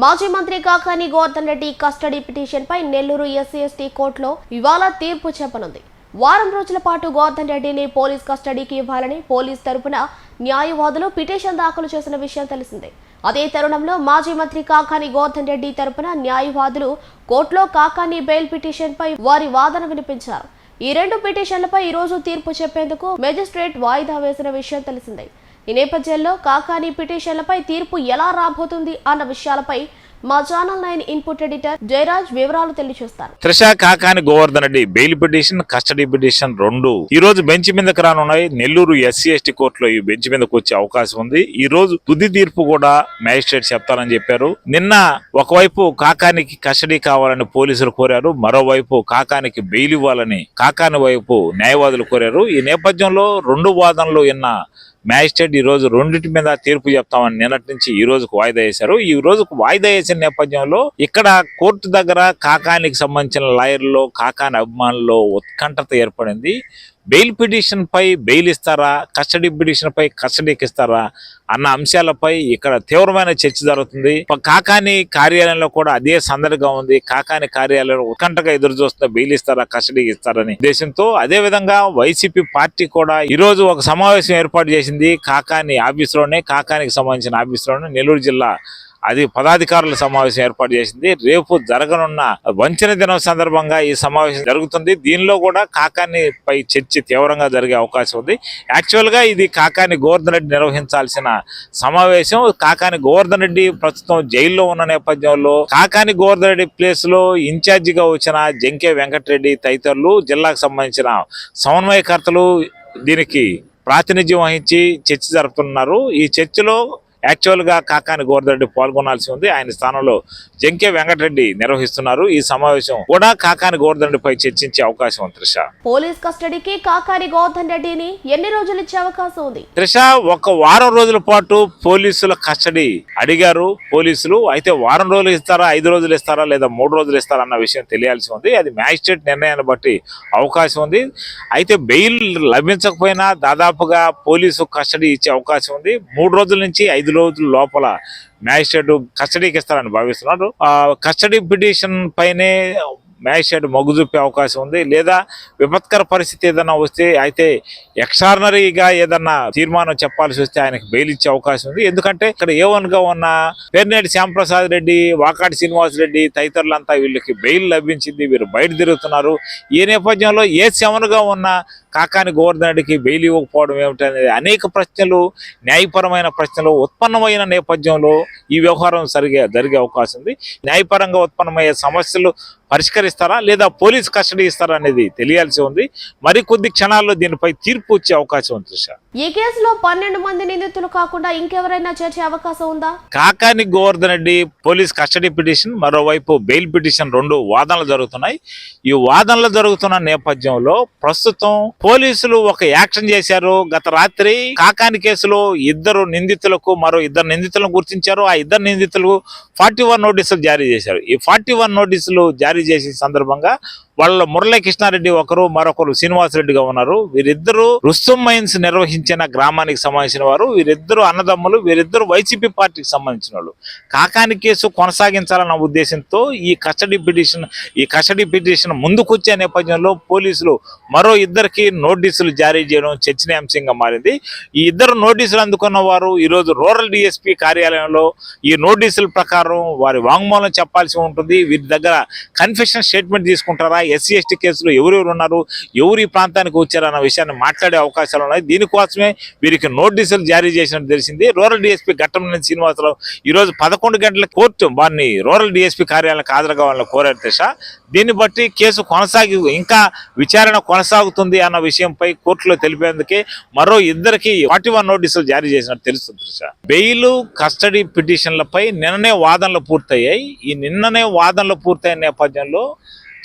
మాజీ మంత్రి Kakani Govardhan Reddy custody petition పై నెల్లూరు ఎస్సీ ఎస్టీ కోర్టులో ఇవాళ తీర్పు చెప్పనుంది. వారం రోజుల పాటు గోవర్ధన్ రెడ్డిని పోలీస్ కస్టడీకి ఇవ్వాలని పోలీస్ తరపున న్యాయవాదులు పిటిషన్ దాఖలు చేసిన విషయం తెలిసిందే. అదే తరుణంలో మాజీ మంత్రి కాకాని గోవర్ధన్ రెడ్డి తరపున న్యాయవాదులు కోర్టులో కాకాని బెయిల్ పిటిషన్ పై వారి వాదన వినిపించారు. ఈ రెండు పిటిషన్లపై ఈ రోజు తీర్పు చెప్పేందుకు మెజిస్ట్రేట్ వాయిదా వేసిన విషయం తెలిసిందే. ఈ నేపథ్యంలో కాకాని పిటిషన్లపై తీర్పు ఎలా రాబోతుంది అన్న విషయాలపై మా channel nine input editor Jayaraj వివరాలు తెలియజేస్తారు. Trisha Kakani Govardhan Reddy bail petition custody petition రెండు. ఈ రోజు బెంచ్ మీదకి రానున్నాయి. నెల్లూరు ఎస్సీ ఎస్టీ కోర్టులో ఈ బెంచ్ మీదకి వచ్చే అవకాశం ఉంది. ఈ రోజు తుది తీర్పు కూడా మ్యాజిస్ట్రేట్ చెప్తారని చెప్పారు. నిన్న ఒకవైపు కాకానికి కస్టడీ కావాలని పోలీసులు కోరారు. మరోవైపు కాకానికి బెయిల్ ఇవ్వాలని కాకాని వైపు న్యాయవాదులు కోరారు. ఈ నేపథ్యంలో రెండు వాదనలు విన్న మ్యాజిస్ట్రేట్ ఈ రోజు రెండింటి మీద తీర్పు చెప్తామని నిన్నటి నుంచి ఈ రోజుకు వాయిదా వేశారు. ఈ రోజుకు వాయిదా వేసిన నేపథ్యంలో ఇక్కడ కోర్టు దగ్గర కాకానికి సంబంధించిన లాయర్లో కాకాని అభిమానుల్లో ఉత్కంఠత ఏర్పడింది. బెయిల్ పిటిషన్ పై బెయిల్ ఇస్తారా? కస్టడీ పిటిషన్ పై కస్టడీకి ఇస్తారా? అన్న అంశాలపై ఇక్కడ తీవ్రమైన చర్చ జరుగుతుంది. కాకాని కార్యాలయంలో కూడా అదే సందడిగా ఉంది. కాకాని కార్యాలయంలో ఉత్కంఠగా ఎదురు చూస్తున్న బెయిల్ ఇస్తారా? కస్టడీకి ఇస్తారని ఉద్దేశంతో అదే విధంగా వైసీపీ పార్టీ కూడా ఈ రోజు ఒక సమావేశం ఏర్పాటు చేసింది. కాకాని ఆఫీసులోనే కాకానికి సంబంధించిన ఆఫీసులోనే నెల్లూరు జిల్లా అది పదాధికారుల సమావేశం ఏర్పాటు చేసింది. రేపు జరగనున్న వంచన దినం సందర్భంగా ఈ సమావేశం జరుగుతుంది. దీనిలో కూడా కాకాని పై చర్చ తీవ్రంగా జరిగే అవకాశం ఉంది. యాక్చువల్గా ఇది కాకాని గోవర్ధన్ రెడ్డి నిర్వహించాల్సిన సమావేశం. కాకాని గోవర్ధన్ రెడ్డి ప్రస్తుతం జైల్లో ఉన్న నేపథ్యంలో కాకాని గోవర్ధన్ రెడ్డి ప్లేస్లో ఇన్ఛార్జిగా వచ్చిన జంకే వెంకటరెడ్డి తదితరులు జిల్లాకు సంబంధించిన సమన్వయకర్తలు దీనికి ప్రాతినిధ్యం వహించి చర్చ జరుపుతున్నారు. ఈ చర్చలో యాక్చువల్గా కాకాని గోవర్ధరెడ్డి పాల్గొనాల్సి ఉంది. ఆయన స్థానంలో జంకే వెంకటరెడ్డి నిర్వహిస్తున్నారు. ఈ సమావేశం కూడా కాకాని గోవర్ధరెడ్డిపై చర్చించే అవకాశం ఉంది త్రిష. పోలీస్ కస్టడీకి కాకాని గోవర్ధన్ రెడ్డిని ఎన్ని రోజులు ఇచ్చే అవకాశం ఉంది? త్రిష ఒక వారం రోజుల పాటు పోలీసుల కస్టడీ అడిగారు పోలీసులు. అయితే వారం రోజులు ఇస్తారా ఐదు రోజులు ఇస్తారా లేదా మూడు రోజులు ఇస్తారా అన్న విషయం తెలియాల్సి ఉంది. అది మ్యాజిస్ట్రేట్ నిర్ణయాన్ని బట్టి అవకాశం ఉంది. అయితే బెయిల్ లభించకపోయినా దాదాపుగా పోలీసు కస్టడీ ఇచ్చే అవకాశం ఉంది. మూడు రోజుల నుంచి ఐదు రోజుల లోపల మ్యాజిస్ట్రేట్ కస్టడీకి ఇస్తారని భావిస్తున్నారు. ఆ కస్టడీ పిటిషన్ పైనే మ్యాజిస్ట్రేట్ మొగ్గు చూపే అవకాశం ఉంది. లేదా విపత్కర పరిస్థితి ఏదైనా వస్తే అయితే ఎక్స్ట్రానరీగా ఏదన్నా తీర్మానం చెప్పాల్సి వస్తే ఆయనకు బెయిల్ ఇచ్చే అవకాశం ఉంది. ఎందుకంటే ఇక్కడ ఏ వన్గా ఉన్న పేర్నేటి శ్యాంప్రసాద్ రెడ్డి వాకాటి శ్రీనివాస్ రెడ్డి తదితరులంతా వీళ్ళకి బెయిల్ లభించింది. వీరు బయట తిరుగుతున్నారు. ఈ నేపథ్యంలో ఏ సెవెన్గా ఉన్న కాకాని గోవర్ధన్ బెయిల్ ఇవ్వకపోవడం ఏమిటనేది అనేక ప్రశ్నలు న్యాయపరమైన ప్రశ్నలు ఉత్పన్నమైన నేపథ్యంలో ఈ వ్యవహారం సరిగే జరిగే అవకాశం ఉంది. న్యాయపరంగా ఉత్పన్నమయ్యే సమస్యలు పరిష్కరిస్తారా లేదా పోలీస్ కస్టడీ ఇస్తారా అనేది తెలియాల్సి ఉంది. మరికొద్ది క్షణాల్లో దీనిపై తీర్పు వచ్చే అవకాశం ఉంది త్రిష. ఈ కేసులో పన్నెండు మంది నిందితులు కాకుండా ఇంకెవరైనా చేర్చే అవకాశం ఉందా? Kakani Govardhan Reddy police custody petition మరోవైపు బెయిల్ పిటిషన్ రెండు వాదనలు జరుగుతున్నాయి. ఈ వాదనలు జరుగుతున్న నేపథ్యంలో ప్రస్తుతం పోలీసులు ఒక యాక్షన్ చేశారు. గత రాత్రి కాకాని కేసులో ఇద్దరు నిందితులకు మరో ఇద్దరు నిందితులను గుర్తించారు. ఆ ఇద్దరు నిందితులు ఫార్టీ వన్ నోటీసులు జారీ చేశారు. ఈ ఫార్టీ వన్ నోటీసులు జారీ చేసిన సందర్భంగా వాళ్ళ మురళీ కృష్ణారెడ్డి ఒకరు మరొకరు శ్రీనివాసరెడ్డిగా ఉన్నారు. వీరిద్దరూ రుస్తుం మైన్స్ నిర్వహించిన గ్రామానికి సంబంధించిన వారు వీరిద్దరు అన్నదమ్ములు వీరిద్దరు వైసీపీ పార్టీకి సంబంధించిన వాళ్ళు. కాకాని కేసు కొనసాగించాలన్న ఉద్దేశంతో ఈ కస్టడీ పిటిషన్ ఈ కస్టడీ పిటిషన్ ముందుకొచ్చే నేపథ్యంలో పోలీసులు మరో ఇద్దరికి నోటీసులు జారీ చేయడం చర్చనీయాంశంగా మారింది. ఈ ఇద్దరు నోటీసులు అందుకున్న వారు ఈరోజు రూరల్ డిఎస్పీ కార్యాలయంలో ఈ నోటీసుల ప్రకారం వారి వాంగ్మూలం చెప్పాల్సి ఉంటుంది. వీరి దగ్గర కన్ఫెషన్ స్టేట్మెంట్ తీసుకుంటారా? ఎస్సీ ఎస్టీ కేసులో ఎవరెవరు ఉన్నారు ఎవరు ఈ ప్రాంతానికి వచ్చారన్న విషయాన్ని మాట్లాడే అవకాశాలు ఉన్నాయి. దీనికోసమే వీరికి నోటీసులు జారీ చేసినట్టు తెలిసింది. రూరల్ డిఎస్పీ ఘట్టం శ్రీనివాసరావు ఈరోజు పదకొండు గంటల కోర్టు వారిని రూరల్ డిఎస్పీ కార్యాలయానికి హాజరు కావాలని కోరారు దిశ దీన్ని బట్టి కేసు కొనసాగి ఇంకా విచారణ కొనసాగుతుంది అన్న విషయంపై కోర్టులో తెలిపేందుకే మరో ఇద్దరికి ఫార్టీ వన్ నోటీసులు జారీ చేసినట్టు తెలుస్తుంది దిశ బెయిల్ కస్టడీ పిటిషన్లపై నిన్ననే వాదనలు పూర్తయ్యాయి. ఈ నిన్ననే వాదనలు పూర్తయిన నేపథ్యంలో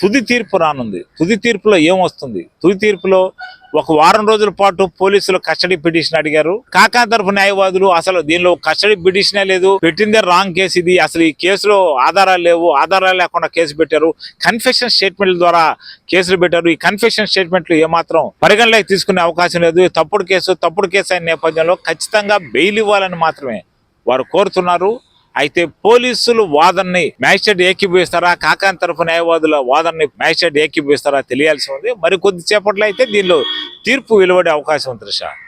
తుది తీర్పు రానుంది. తుది తీర్పులో ఏమొస్తుంది తుది తీర్పులో ఒక వారం రోజుల పాటు పోలీసులు కస్టడీ పిటిషన్ అడిగారు. కాకా తరఫు న్యాయవాదులు అసలు దీనిలో కస్టడీ పిటిషనే లేదు. పెట్టిందే రాంగ్ కేసు ఇది. అసలు ఈ కేసులో ఆధారాలు లేవు. ఆధారాలు లేకుండా కేసు పెట్టారు. కన్ఫెషన్ స్టేట్మెంట్ల ద్వారా కేసులు పెట్టారు. ఈ కన్ఫెషన్ స్టేట్మెంట్లు ఏమాత్రం పరిగణలోకి తీసుకునే అవకాశం లేదు. తప్పుడు కేసు తప్పుడు కేసు అయిన నేపథ్యంలో ఖచ్చితంగా బెయిల్ ఇవ్వాలని మాత్రమే వారు కోరుతున్నారు. అయితే పోలీసులు వాదనని మ్యాజిస్ట్రేట్ ఏకీభవిస్తారా? కాకాని తరఫు న్యాయవాదుల వాదనని మ్యాజిస్ట్రేట్ ఏకీభవిస్తారా? తెలియాల్సి ఉంది. మరి కొద్దిసేపట్లో అయితే దీనిలో తీర్పు వెలువడే అవకాశం ఉంది త్రిష.